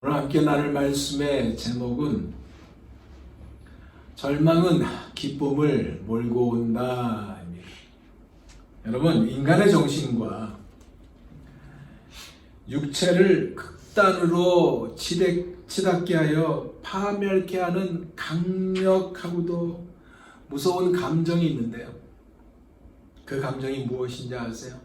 오늘 함께 나눌 말씀의 제목은 절망은 기쁨을 몰고 온다. 입니다. 여러분, 인간의 정신과 육체를 극단으로 치닫, 치닫게 하여 파멸케 하는 강력하고도 무서운 감정이 있는데요. 그 감정이 무엇인지 아세요?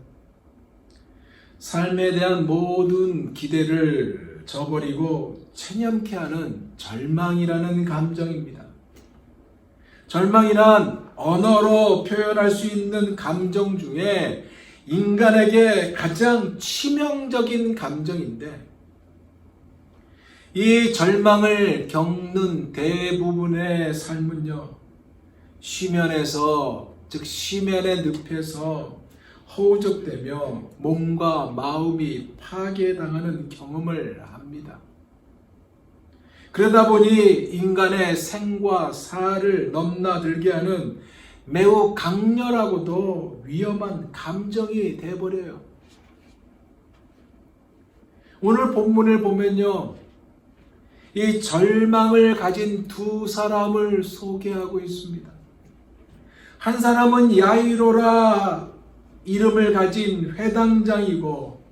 삶에 대한 모든 기대를 저버리고 체념케 하는 절망이라는 감정입니다. 절망이란 언어로 표현할 수 있는 감정 중에 인간에게 가장 치명적인 감정인데 이 절망을 겪는 대부분의 삶은요, 쉬면에서, 즉, 쉬면의 늪에서 허우적대며 몸과 마음이 파괴당하는 경험을 합니다. 그러다 보니 인간의 생과 사를 넘나들게 하는 매우 강렬하고도 위험한 감정이 돼버려요. 오늘 본문을 보면요. 이 절망을 가진 두 사람을 소개하고 있습니다. 한 사람은 야이로라 이름을 가진 회당장이고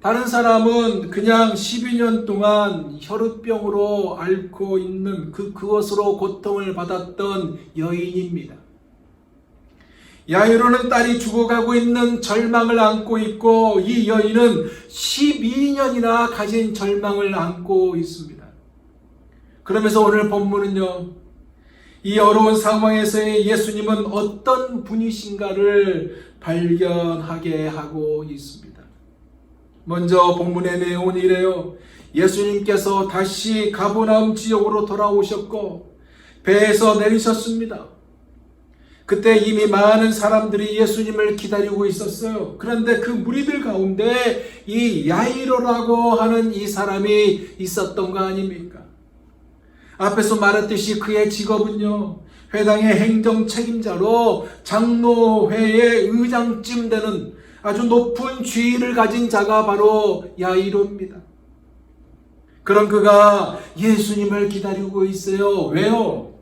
다른 사람은 그냥 12년 동안 혈우병으로 앓고 있는 그 그것으로 고통을 받았던 여인입니다. 야이로는 딸이 죽어가고 있는 절망을 안고 있고 이 여인은 12년이나 가진 절망을 안고 있습니다. 그러면서 오늘 본문은요. 이 어려운 상황에서의 예수님은 어떤 분이신가를 발견하게 하고 있습니다. 먼저 본문의 내용은 이래요. 예수님께서 다시 가보나움 지역으로 돌아오셨고 배에서 내리셨습니다. 그때 이미 많은 사람들이 예수님을 기다리고 있었어요. 그런데 그 무리들 가운데 이 야이로라고 하는 이 사람이 있었던 거 아닙니까? 앞에서 말했듯이 그의 직업은요, 회당의 행정 책임자로 장로회의 의장쯤 되는 아주 높은 지위를 가진 자가 바로 야이로입니다. 그런 그가 예수님을 기다리고 있어요. 왜요?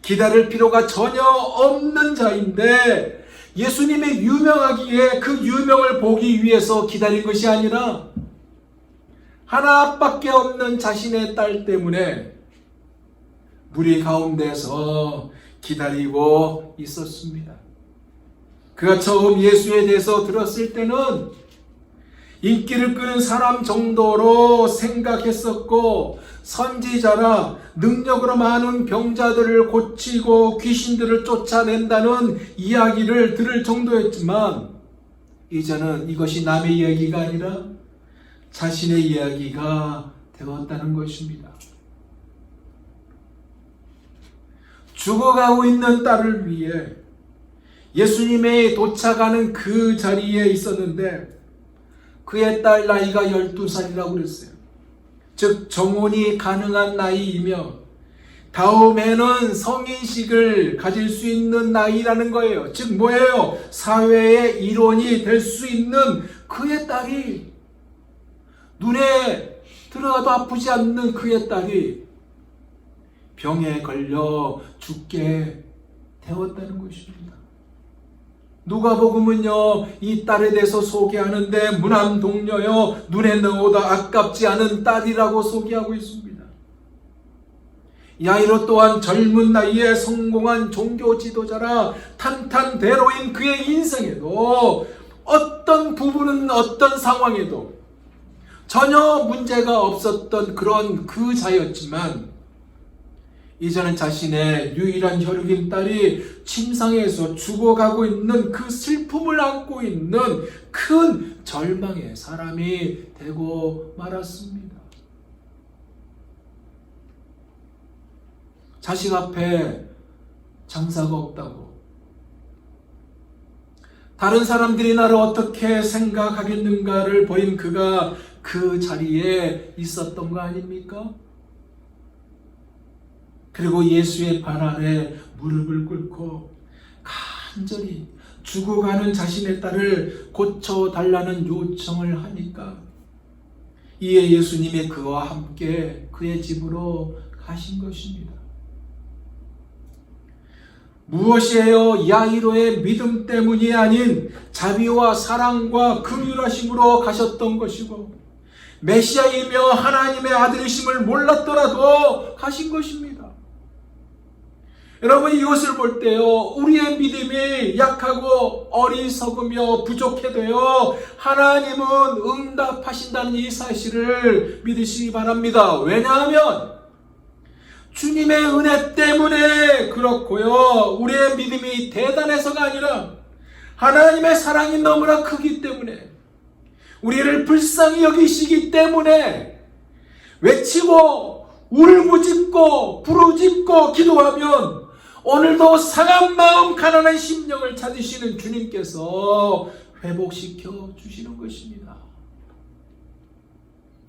기다릴 필요가 전혀 없는 자인데 예수님이 유명하기에 그 유명을 보기 위해서 기다린 것이 아니라 하나밖에 없는 자신의 딸 때문에 무리 가운데서 기다리고 있었습니다. 그가 처음 예수에 대해서 들었을 때는 인기를 끄는 사람 정도로 생각했었고 선지자라 능력으로 많은 병자들을 고치고 귀신들을 쫓아낸다는 이야기를 들을 정도였지만 이제는 이것이 남의 이야기가 아니라 자신의 이야기가 되었다는 것입니다. 죽어가고 있는 딸을 위해 예수님의 도착하는 그 자리에 있었는데 그의 딸 나이가 12살이라고 그랬어요. 즉 정혼이 가능한 나이이며 다음에는 성인식을 가질 수 있는 나이라는 거예요. 즉 뭐예요? 사회의 일원이 될 수 있는 그의 딸이 눈에 들어가도 아프지 않는 그의 딸이 병에 걸려 죽게 되었다는 것입니다. 누가복음은요 이 딸에 대해서 소개하는데 무남 동녀여 눈에 넣어도 아깝지 않은 딸이라고 소개하고 있습니다. 야이로 또한 젊은 나이에 성공한 종교 지도자라 탄탄대로인 그의 인생에도 어떤 부분은 어떤 상황에도 전혀 문제가 없었던 그런 그 자였지만 이제는 자신의 유일한 혈육인 딸이 침상에서 죽어가고 있는 그 슬픔을 안고 있는 큰 절망의 사람이 되고 말았습니다. 자식 앞에 장사가 없다고. 다른 사람들이 나를 어떻게 생각하겠는가를 보인 그가 그 자리에 있었던 거 아닙니까? 그리고 예수의 발 아래 무릎을 꿇고 간절히 죽어가는 자신의 딸을 고쳐달라는 요청을 하니까 이에 예수님이 그와 함께 그의 집으로 가신 것입니다. 무엇이에요? 야이로의 믿음 때문이 아닌 자비와 사랑과 긍휼하심으로 가셨던 것이고 메시아이며 하나님의 아들이심을 몰랐더라도 가신 것입니다. 여러분 이것을 볼 때요 우리의 믿음이 약하고 어리석으며 부족해도요 하나님은 응답하신다는 이 사실을 믿으시기 바랍니다. 왜냐하면 주님의 은혜 때문에 그렇고요 우리의 믿음이 대단해서가 아니라 하나님의 사랑이 너무나 크기 때문에 우리를 불쌍히 여기시기 때문에 외치고 울부짖고 부르짖고 기도하면 오늘도 상한 마음 가난한 심령을 찾으시는 주님께서 회복시켜 주시는 것입니다.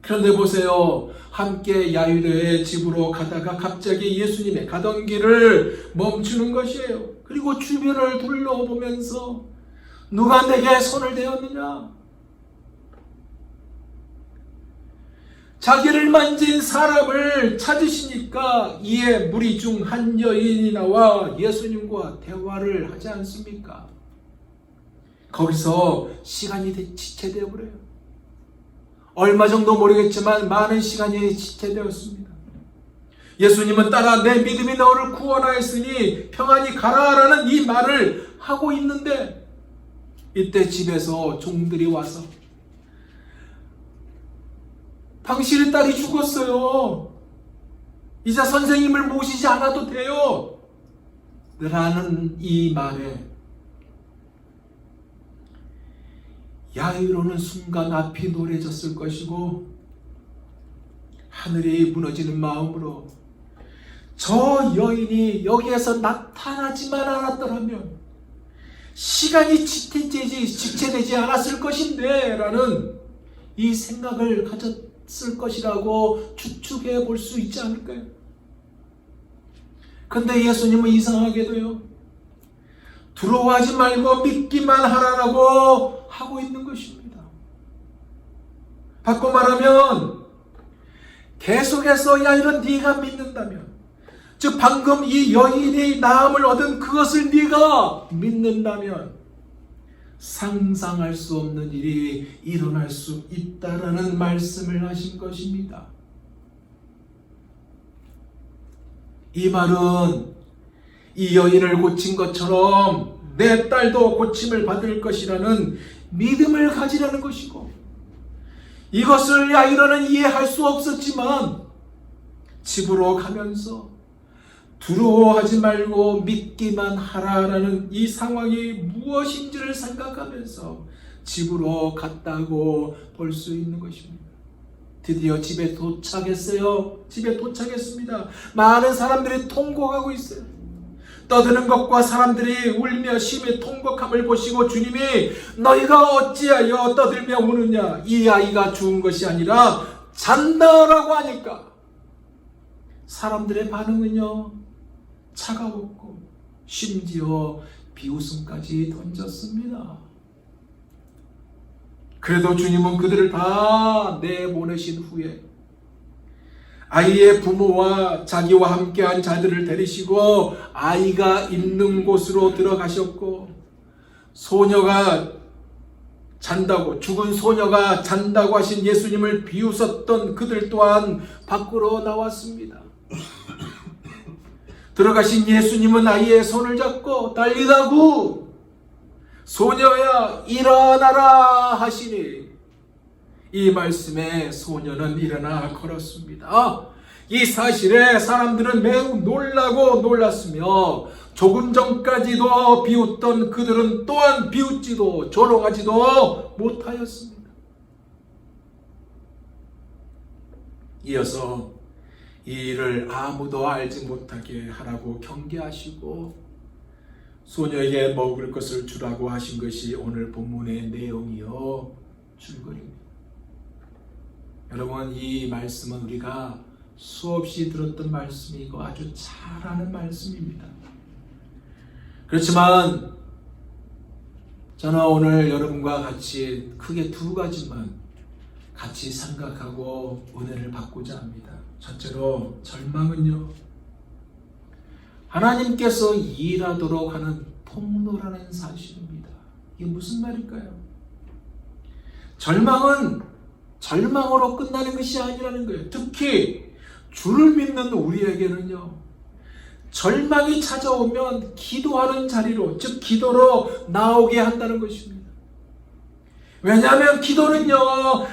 그런데 보세요. 함께 야유대의 집으로 가다가 갑자기 예수님의 가던 길을 멈추는 것이에요. 그리고 주변을 둘러보면서 누가 내게 손을 대었느냐? 자기를 만진 사람을 찾으시니까 이에 무리 중 한 여인이 나와 예수님과 대화를 하지 않습니까? 거기서 시간이 지체되어 버려요. 얼마 정도 모르겠지만 많은 시간이 지체되었습니다. 예수님은 따라 내 믿음이 너를 구원하였으니 평안히 가라라는 이 말을 하고 있는데 이때 집에서 종들이 와서 당신의 딸이 죽었어요. 이제 선생님을 모시지 않아도 돼요. 라는 이 말에 야이로는 순간 앞이 노래졌을 것이고 하늘이 무너지는 마음으로 저 여인이 여기에서 나타나지만 않았더라면 시간이 지체되지, 지체되지 않았을 것인데 라는 이 생각을 가졌 을 것이라고 추측해 볼 수 있지 않을까요? 근데 예수님은 이상하게도요. 들어가지 말고 믿기만 하라라고 하고 있는 것입니다. 바꿔 말하면 계속해서 야 이런 네가 믿는다면 즉 방금 이 여인이 나음을 얻은 그것을 네가 믿는다면 상상할 수 없는 일이 일어날 수 있다라는 말씀을 하신 것입니다. 이 말은 이 여인을 고친 것처럼 내 딸도 고침을 받을 것이라는 믿음을 가지라는 것이고 이것을 야이로는 이해할 수 없었지만 집으로 가면서 두려워하지 말고 믿기만 하라라는 이 상황이 무엇인지를 생각하면서 집으로 갔다고 볼 수 있는 것입니다. 드디어 집에 도착했어요. 집에 도착했습니다. 많은 사람들이 통곡하고 있어요. 떠드는 것과 사람들이 울며 심히 통곡함을 보시고 주님이 너희가 어찌하여 떠들며 우느냐 이 아이가 죽은 것이 아니라 잔다라고 하니까 사람들의 반응은요 차가웠고 심지어 비웃음까지 던졌습니다. 그래도 주님은 그들을 다 내보내신 후에 아이의 부모와 자기와 함께한 자들을 데리시고 아이가 있는 곳으로 들어가셨고 소녀가 잔다고 죽은 소녀가 잔다고 하신 예수님을 비웃었던 그들 또한 밖으로 나왔습니다. 들어가신 예수님은 아이의 손을 잡고 달리다구 소녀야 일어나라 하시니 이 말씀에 소녀는 일어나 걸었습니다. 이 사실에 사람들은 매우 놀라고 놀랐으며 조금 전까지도 비웃던 그들은 또한 비웃지도 조롱하지도 못하였습니다. 이어서 이 일을 아무도 알지 못하게 하라고 경계하시고 소녀에게 먹을 것을 주라고 하신 것이 오늘 본문의 내용이요 줄거리입니다. 여러분 이 말씀은 우리가 수없이 들었던 말씀이고 아주 잘 아는 말씀입니다. 그렇지만 저는 오늘 여러분과 같이 크게 두 가지만 같이 생각하고 은혜를 받고자 합니다. 첫째로 절망은요. 하나님께서 일하도록 하는 통로라는 사실입니다. 이게 무슨 말일까요? 절망은 절망으로 끝나는 것이 아니라는 거예요. 특히 주를 믿는 우리에게는요. 절망이 찾아오면 기도하는 자리로, 즉 기도로 나오게 한다는 것입니다. 왜냐하면 기도는요,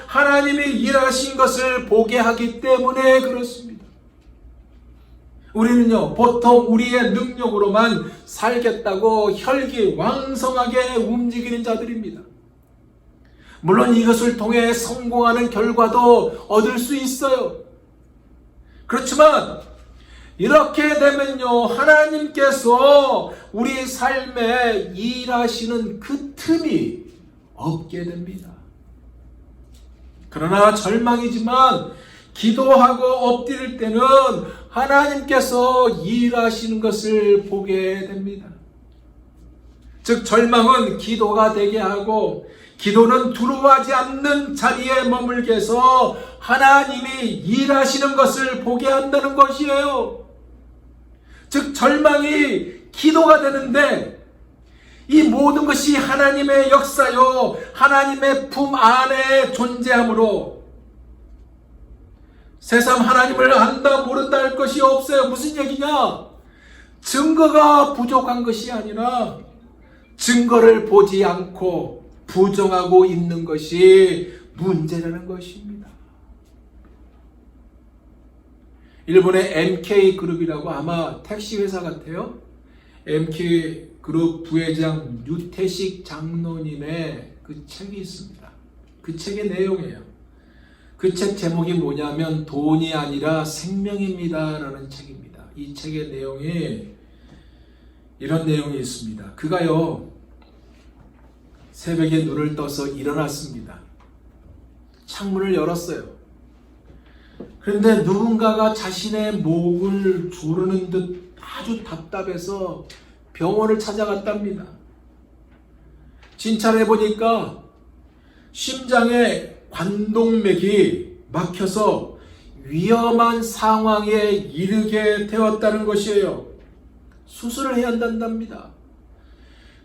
하나님이 일하신 것을 보게 하기 때문에 그렇습니다. 우리는요, 보통 우리의 능력으로만 살겠다고 혈기 왕성하게 움직이는 자들입니다. 물론 이것을 통해 성공하는 결과도 얻을 수 있어요. 그렇지만, 이렇게 되면요, 하나님께서 우리 삶에 일하시는 그 틈이 없게 됩니다. 그러나 절망이지만 기도하고 엎드릴 때는 하나님께서 일하시는 것을 보게 됩니다. 즉, 절망은 기도가 되게 하고 기도는 두려워하지 않는 자리에 머물게 해서 하나님이 일하시는 것을 보게 한다는 것이에요. 즉, 절망이 기도가 되는데 이 모든 것이 하나님의 역사요, 하나님의 품 안에 존재하므로 세상 하나님을 안다 모른다 할 것이 없어요. 무슨 얘기냐? 증거가 부족한 것이 아니라 증거를 보지 않고 부정하고 있는 것이 문제라는 것입니다. 일본의 MK 그룹이라고 아마 택시 회사 같아요. MK 그룹 부회장 유태식 장로님의 그 책이 있습니다. 그 책의 내용이에요. 그 책 제목이 뭐냐면 돈이 아니라 생명입니다라는 책입니다. 이 책의 내용이 이런 내용이 있습니다. 그가요 새벽에 눈을 떠서 일어났습니다. 창문을 열었어요. 그런데 누군가가 자신의 목을 조르는 듯 아주 답답해서 병원을 찾아갔답니다. 진찰해 보니까 심장에 관동맥이 막혀서 위험한 상황에 이르게 되었다는 것이에요. 수술을 해야 한단답니다.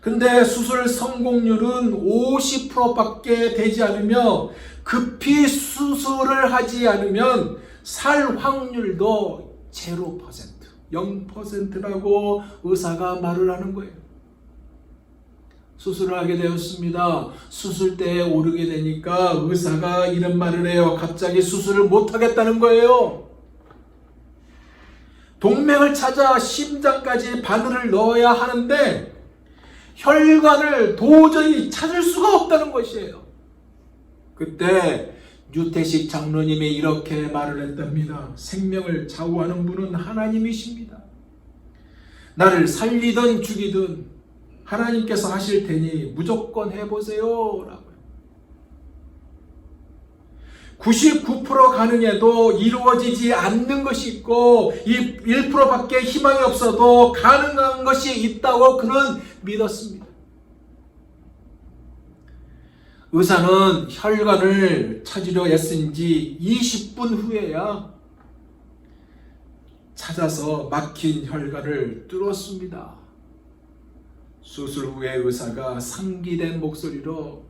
근데 수술 성공률은 50%밖에 되지 않으며 급히 수술을 하지 않으면 살 확률도 0%, 0%라고 의사가 말을 하는 거예요. 수술을 하게 되었습니다. 수술대에 오르게 되니까 의사가 이런 말을 해요. 갑자기 수술을 못 하겠다는 거예요. 동맥을 찾아 심장까지 바늘을 넣어야 하는데 혈관을 도저히 찾을 수가 없다는 것이에요. 그때 유태식 장로님이 이렇게 말을 했답니다. 생명을 좌우하는 분은 하나님이십니다. 나를 살리든 죽이든 하나님께서 하실 테니 무조건 해보세요. 라고요. 99% 가능해도 이루어지지 않는 것이 있고, 이 1%밖에 희망이 없어도 가능한 것이 있다고 그는 믿었습니다. 의사는 혈관을 찾으려 애쓴 지 20분 후에야 찾아서 막힌 혈관을 뚫었습니다. 수술 후에 의사가 상기된 목소리로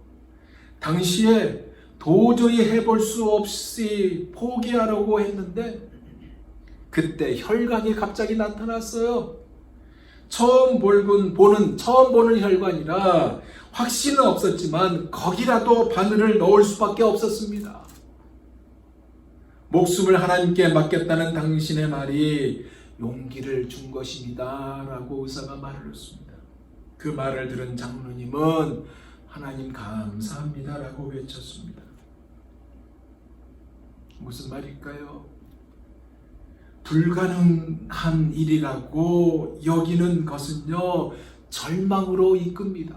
당시에 도저히 해볼 수 없이 포기하려고 했는데 그때 혈관이 갑자기 나타났어요. 처음 볼군 보는 처음 보는 혈관이라 확신은 없었지만 거기라도 바늘을 넣을 수밖에 없었습니다. 목숨을 하나님께 맡겼다는 당신의 말이 용기를 준 것입니다 라고 의사가 말을 했습니다. 그 말을 들은 장로님은 하나님 감사합니다 라고 외쳤습니다. 무슨 말일까요? 불가능한 일이라고 여기는 것은요, 절망으로 이끕니다.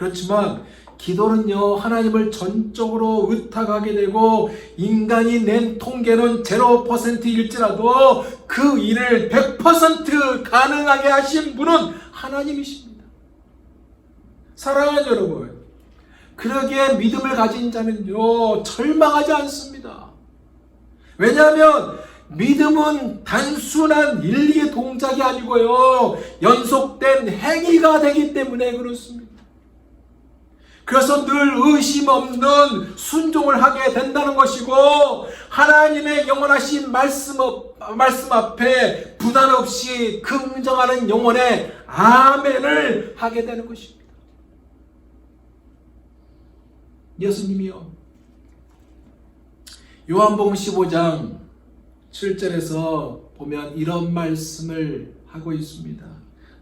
그렇지만 기도는요, 하나님을 전적으로 의탁하게 되고, 인간이 낸 통계는 0%일지라도 그 일을 100% 가능하게 하신 분은 하나님이십니다. 사랑하는 여러분, 그러기에 믿음을 가진 자는요, 절망하지 않습니다. 왜냐하면 믿음은 단순한 일리의 동작이 아니고요, 연속된 행위가 되기 때문에 그렇습니다. 그래서 늘 의심 없는 순종을 하게 된다는 것이고 하나님의 영원하신 말씀, 앞- 말씀 앞에 부담 없이 긍정하는 영혼의 아멘을 하게 되는 것입니다. 예수님이요. 요한복음 15장 7절에서 보면 이런 말씀을 하고 있습니다.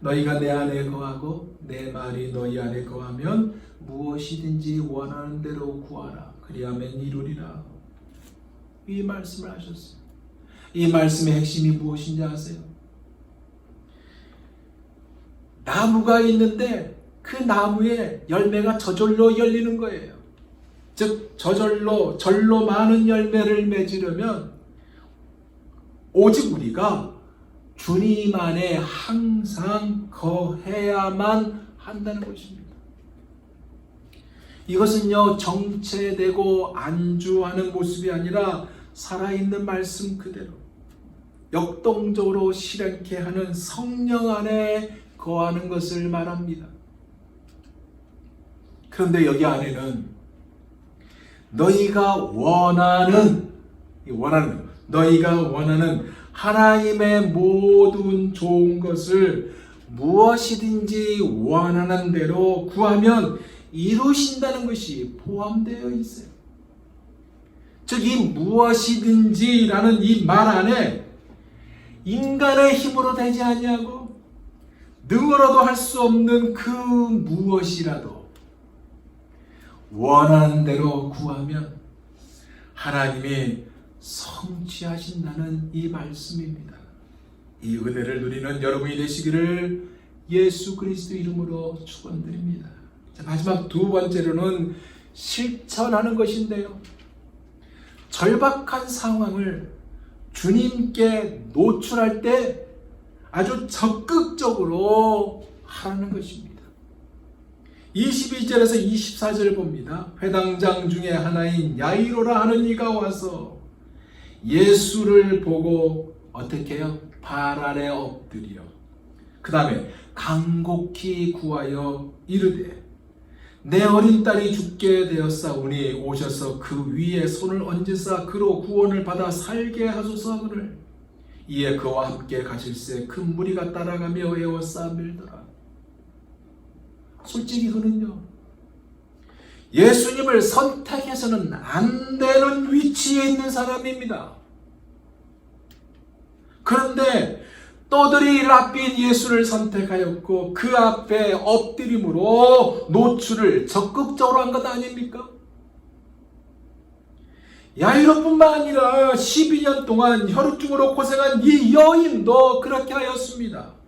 너희가 내 안에 거하고 내 말이 너희 안에 거하면 무엇이든지 원하는 대로 구하라. 그리하면 이루리라. 이 말씀을 하셨어요. 이 말씀의 핵심이 무엇인지 아세요? 나무가 있는데 그 나무에 열매가 저절로 열리는 거예요. 즉 저절로 절로 많은 열매를 맺으려면 오직 우리가 주님 안에 항상 거해야만 한다는 것입니다. 이것은요 정체되고 안주하는 모습이 아니라 살아있는 말씀 그대로 역동적으로 실행케 하는 성령 안에 거하는 것을 말합니다. 그런데 여기 안에는 너희가 원하는 이 원하는 너희가 원하는 하나님의 모든 좋은 것을 무엇이든지 원하는 대로 구하면 이루신다는 것이 포함되어 있어요. 즉, 이 무엇이든지라는 이 말 안에 인간의 힘으로 되지 아니하고 능으로도 할 수 없는 그 무엇이라도 원하는 대로 구하면 하나님이 성취하신다는 이 말씀입니다. 이 은혜를 누리는 여러분이 되시기를 예수 그리스도 이름으로 축원드립니다. 자, 마지막 두 번째로는 실천하는 것인데요. 절박한 상황을 주님께 노출할 때 아주 적극적으로 하라는 것입니다. 22절에서 24절을 봅니다. 회당장 중에 하나인 야이로라 하는 이가 와서 예수를 보고 어떻게 해요? 발 아래 엎드려. 그 다음에 간곡히 구하여 이르되 내 어린 딸이 죽게 되었사오니 오셔서 그 위에 손을 얹으사 그로 구원을 받아 살게 하소서 하거늘 이에 그와 함께 가실새 큰 무리가 따라가며 에워싸 밀더라. 솔직히 그는요. 예수님을 선택해서는 안 되는 위치에 있는 사람입니다. 그런데 떠들이 라빈 예수를 선택하였고 그 앞에 엎드림으로 노출을 적극적으로 한 것 아닙니까? 야이로뿐만 아니라 12년 동안 혈우증으로 고생한 이 여인도 그렇게 하였습니다.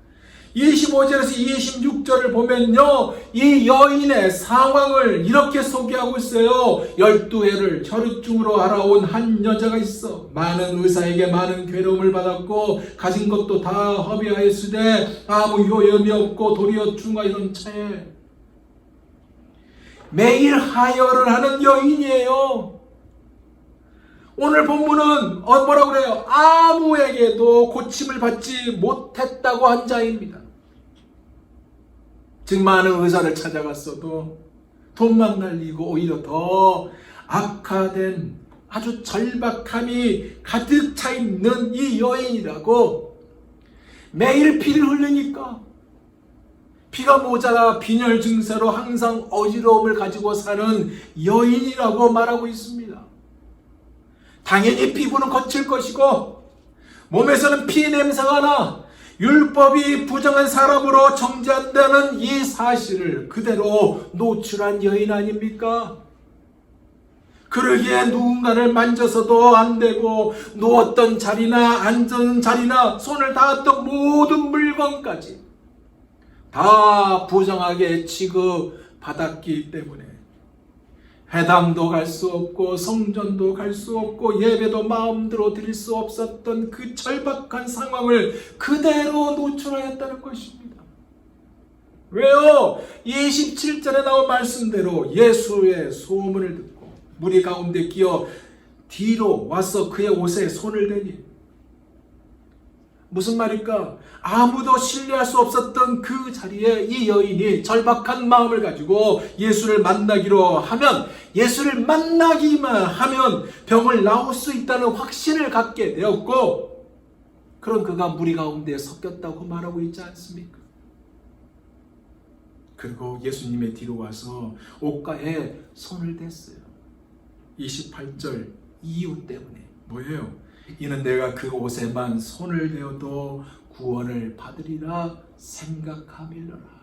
25절에서 26절을 보면요, 이 여인의 상황을 이렇게 소개하고 있어요. 12해를 혈우증으로 알아온 한 여자가 있어. 많은 의사에게 많은 괴로움을 받았고, 가진 것도 다 허비하였으되, 아무 요염이 없고, 도리어 중화 이런 차에. 매일 하혈을 하는 여인이에요. 오늘 본문은 어, 뭐라 그래요? 아무에게도 고침을 받지 못했다고 한 자입니다. 즉 많은 의사를 찾아갔어도 돈만 날리고 오히려 더 악화된 아주 절박함이 가득 차 있는 이 여인이라고 매일 피를 흘리니까 피가 모자라 빈혈 증세로 항상 어지러움을 가지고 사는 여인이라고 말하고 있습니다. 당연히 피부는 거칠 것이고 몸에서는 피 냄새가 나 율법이 부정한 사람으로 정죄한다는 이 사실을 그대로 노출한 여인 아닙니까? 그러기에 누군가를 만져서도 안 되고 누웠던 자리나 앉은 자리나 손을 닿았던 모든 물건까지 다 부정하게 취급받았기 때문에 회당도 갈 수 없고 성전도 갈 수 없고 예배도 마음대로 드릴 수 없었던 그 절박한 상황을 그대로 노출하였다는 것입니다. 왜요? 27절에 나온 말씀대로 예수의 소문을 듣고 무리 가운데 끼어 뒤로 와서 그의 옷에 손을 대니 무슨 말일까? 아무도 신뢰할 수 없었던 그 자리에 이 여인이 절박한 마음을 가지고 예수를 만나기로 하면 예수를 만나기만 하면 병을 나올 수 있다는 확신을 갖게 되었고 그런 그가 무리 가운데 섞였다고 말하고 있지 않습니까? 그리고 예수님의 뒤로 와서 옷가에 손을 댔어요. 28절 이유 때문에 뭐예요? 이는 내가 그 옷에만 손을 대어도 구원을 받으리라 생각함일러라.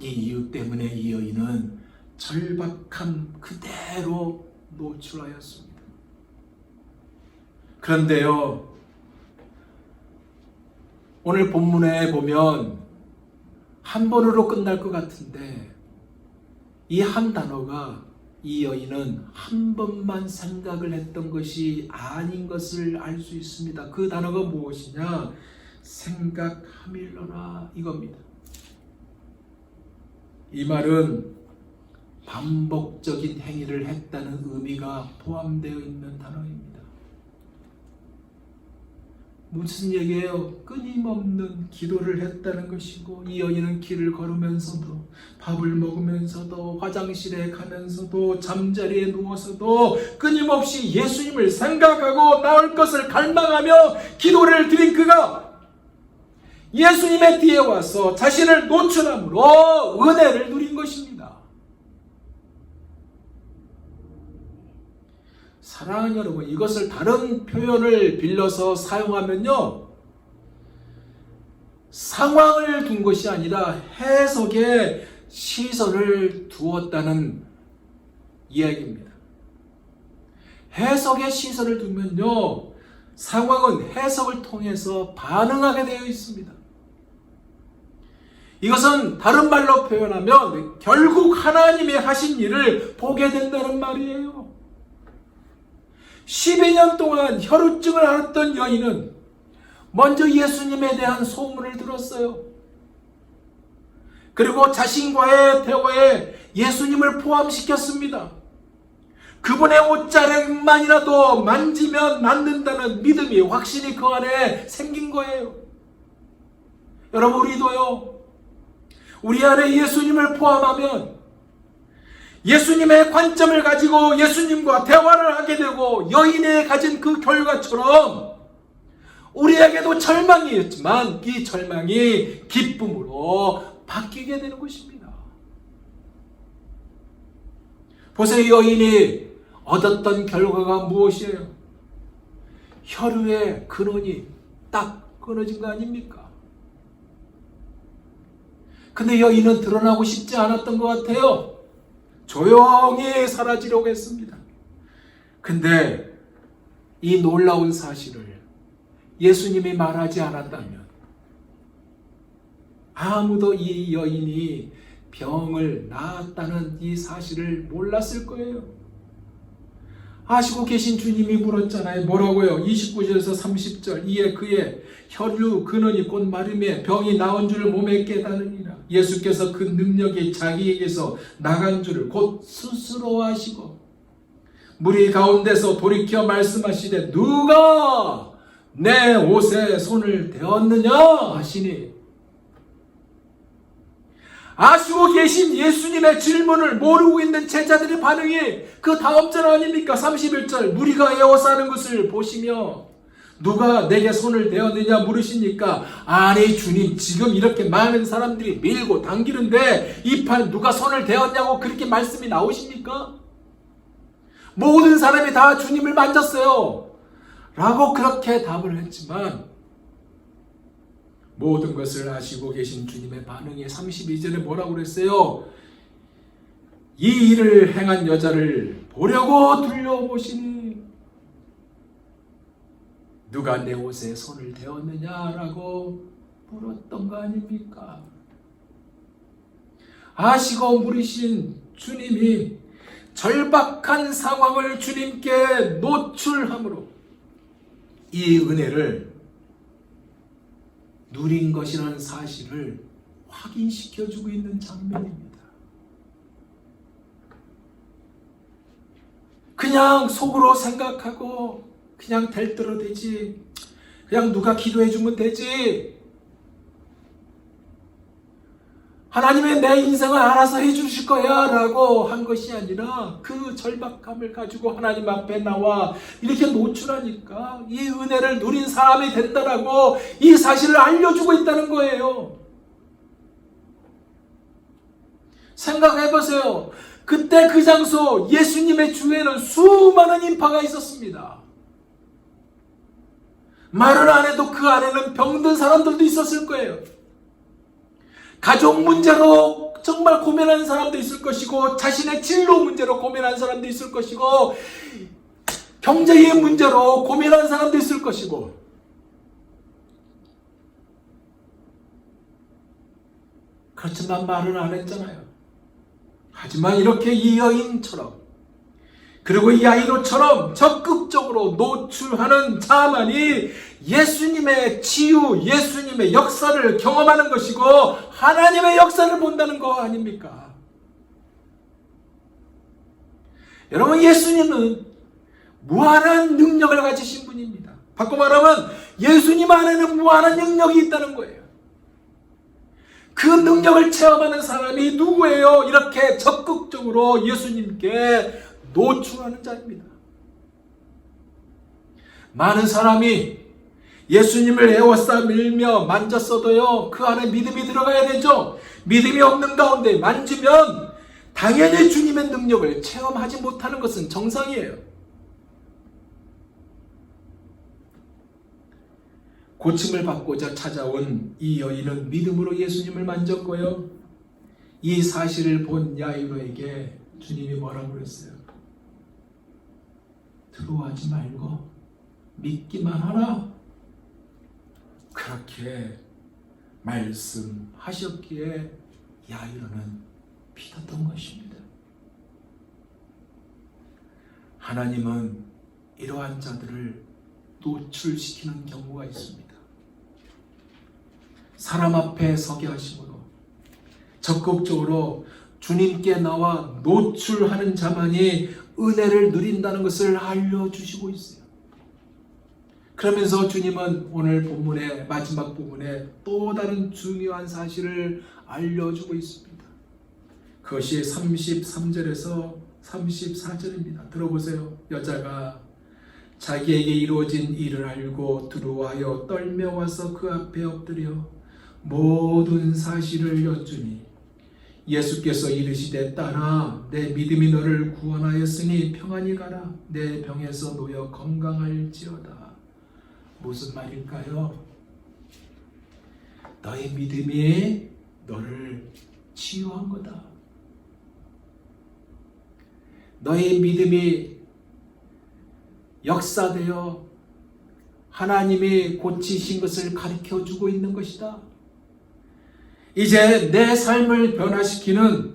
이 이유 때문에 이 여인은 절박함 그대로 노출하였습니다. 그런데요, 오늘 본문에 보면 한 번으로 끝날 것 같은데 이 한 단어가 이 여인은 한 번만 생각을 했던 것이 아닌 것을 알 수 있습니다. 그 단어가 무엇이냐? 생각함일러라 이겁니다. 이 말은 반복적인 행위를 했다는 의미가 포함되어 있는 단어입니다. 무슨 얘기예요? 끊임없는 기도를 했다는 것이고 이 여인은 길을 걸으면서도 밥을 먹으면서도 화장실에 가면서도 잠자리에 누워서도 끊임없이 예수님을 생각하고 나올 것을 갈망하며 기도를 드린 그가 예수님의 뒤에 와서 자신을 노출함으로 은혜를 누린 것입니다. 사랑하는 여러분, 이것을 다른 표현을 빌려서 사용하면요. 상황을 둔 것이 아니라 해석에 시선을 두었다는 이야기입니다. 해석에 시선을 두면요. 상황은 해석을 통해서 반응하게 되어 있습니다. 이것은 다른 말로 표현하면 결국 하나님의 하신 일을 보게 된다는 말이에요. 12년 동안 혈우증을 앓았던 여인은 먼저 예수님에 대한 소문을 들었어요. 그리고 자신과의 대화에 예수님을 포함시켰습니다. 그분의 옷자락만이라도 만지면 낫는다는 믿음이 확신이 그 안에 생긴 거예요. 여러분, 우리도요, 우리 안에 예수님을 포함하면 예수님의 관점을 가지고 예수님과 대화를 하게 되고 여인이 가진 그 결과처럼 우리에게도 절망이었지만 이 절망이 기쁨으로 바뀌게 되는 것입니다. 보세요, 여인이 얻었던 결과가 무엇이에요? 혈류의 근원이 딱 끊어진 거 아닙니까? 근데 여인은 드러나고 싶지 않았던 것 같아요. 조용히 사라지려고 했습니다. 근데 이 놀라운 사실을 예수님이 말하지 않았다면 아무도 이 여인이 병을 낳았다는 이 사실을 몰랐을 거예요. 아시고 계신 주님이 물었잖아요. 뭐라고요? 29절에서 30절. 이에 그의 혈류 근원이 곧 마름에 병이 나온 줄을 몸에 깨달으니라. 예수께서 그 능력이 자기에게서 나간 줄을 곧 스스로 하시고 무리 가운데서 돌이켜 말씀하시되 누가 내 옷에 손을 대었느냐 하시니 아시고 계신 예수님의 질문을 모르고 있는 제자들의 반응이 그 다음 절 아닙니까? 31절 무리가 에워싸는 것을 보시며 누가 내게 손을 대었느냐 물으시니까 아니 주님 지금 이렇게 많은 사람들이 밀고 당기는데 이 판 누가 손을 대었냐고 그렇게 말씀이 나오십니까? 모든 사람이 다 주님을 만졌어요. 라고 그렇게 답을 했지만 모든 것을 아시고 계신 주님의 반응이 32절에 뭐라고 그랬어요? 이 일을 행한 여자를 보려고 둘러보시니 누가 내 옷에 손을 대었느냐라고 물었던 거 아닙니까? 아시고 물으신 주님이 절박한 상황을 주님께 노출함으로 이 은혜를 누린 것이라는 사실을 확인시켜주고 있는 장면입니다. 그냥 속으로 생각하고 그냥 될 대로 되지. 그냥 누가 기도해 주면 되지. 하나님의 내 인생을 알아서 해 주실 거야 라고 한 것이 아니라 그 절박함을 가지고 하나님 앞에 나와 이렇게 노출하니까 이 은혜를 누린 사람이 된다라고 이 사실을 알려주고 있다는 거예요. 생각해 보세요. 그때 그 장소 예수님의 주에는 수많은 인파가 있었습니다. 말을 안 해도 그 안에는 병든 사람들도 있었을 거예요. 가족 문제로 정말 고민하는 사람도 있을 것이고 자신의 진로 문제로 고민하는 사람도 있을 것이고 경제의 문제로 고민하는 사람도 있을 것이고 그렇지만 말은 안 했잖아요. 하지만 이렇게 이 여인처럼 그리고 이 아이로처럼 적극적으로 노출하는 자만이 예수님의 치유, 예수님의 역사를 경험하는 것이고 하나님의 역사를 본다는 거 아닙니까? 여러분 예수님은 무한한 능력을 가지신 분입니다. 바꿔 말하면 예수님 안에는 무한한 능력이 있다는 거예요. 그 능력을 체험하는 사람이 누구예요? 이렇게 적극적으로 예수님께 노출하는 자입니다. 많은 사람이 예수님을 에워싸 밀며 만졌어도요, 그 안에 믿음이 들어가야 되죠. 믿음이 없는 가운데 만지면 당연히 주님의 능력을 체험하지 못하는 것은 정상이에요. 고침을 받고자 찾아온 이 여인은 믿음으로 예수님을 만졌고요. 이 사실을 본 야이로에게 주님이 뭐라고 그랬어요? 두려워하지 말고 믿기만 하라. 그렇게 말씀하셨기에 야이로는 믿었던 것입니다. 하나님은 이러한 자들을 노출시키는 경우가 있습니다. 사람 앞에 서게 하심으로 적극적으로 주님께 나와 노출하는 자만이 은혜를 누린다는 것을 알려주시고 있어요. 그러면서 주님은 오늘 본문의 마지막 부분에 또 다른 중요한 사실을 알려주고 있습니다. 그것이 33절에서 34절입니다. 들어보세요. 여자가 자기에게 이루어진 일을 알고 들어와여 떨며 와서 그 앞에 엎드려 모든 사실을 여쭈니 예수께서 이르시되 딸아 내 믿음이 너를 구원하였으니 평안히 가라 내 병에서 놓여 건강할지어다 무슨 말일까요? 너의 믿음이 너를 치유한 거다 너의 믿음이 역사되어 하나님이 고치신 것을 가르쳐 주고 있는 것이다. 이제 내 삶을 변화시키는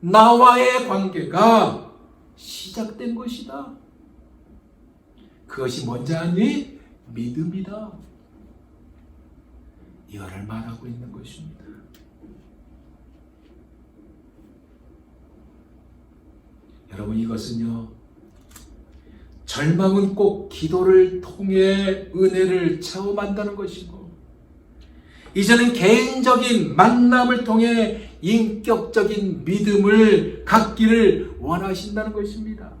나와의 관계가 시작된 것이다. 그것이 뭔지 아니? 믿음이다. 이거를 말하고 있는 것입니다. 여러분 이것은요. 절망은 꼭 기도를 통해 은혜를 체험한다는 것이고 이제는 개인적인 만남을 통해 인격적인 믿음을 갖기를 원하신다는 것입니다.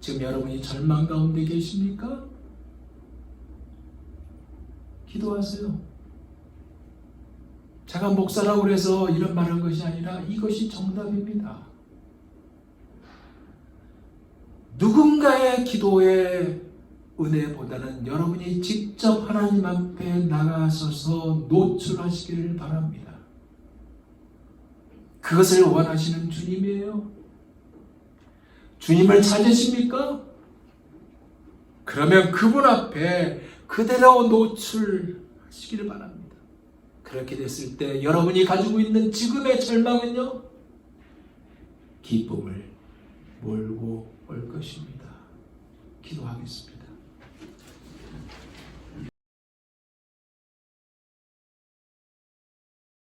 지금 여러분이 절망 가운데 계십니까? 기도하세요. 제가 목사라고 해서 이런 말한 것이 아니라 이것이 정답입니다. 누군가의 기도의 은혜보다는 여러분이 직접 하나님 앞에 나가서서 노출하시기를 바랍니다. 그것을 원하시는 주님이에요. 주님을 찾으십니까? 그러면 그분 앞에 그대로 노출하시기를 바랍니다. 그렇게 됐을 때 여러분이 가지고 있는 지금의 절망은요, 기쁨을 몰고 올 것입니다. 기도하겠습니다.